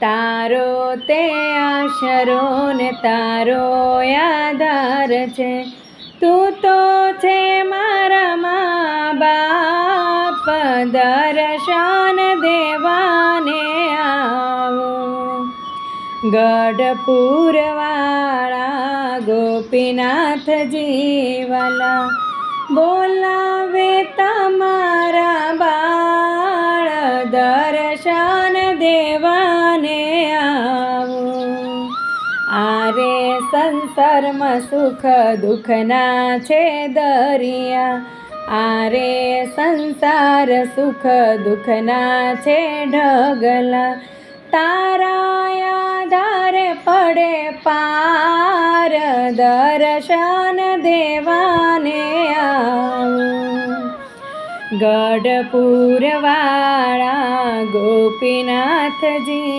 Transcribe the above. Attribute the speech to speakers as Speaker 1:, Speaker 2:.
Speaker 1: તારો તે આશરો ને તારો આધાર છે. તું તો છે મારા મા બાપ દર્શન દેવાને આવો. ગઢપુરવાળા ગોપીનાથ જીવાલા બોલાવે તમારા બાળ, દર્શન દેવાને આવો. આરે સંસારમાં સુખ દુઃખના છે દરિયા. આરે સંસાર સુખ દુઃખના છે ઢગલા. તારા આધારે પડે પાર, દર્શન દેવાને ગઢપુરવાળા ગોપીનાથજી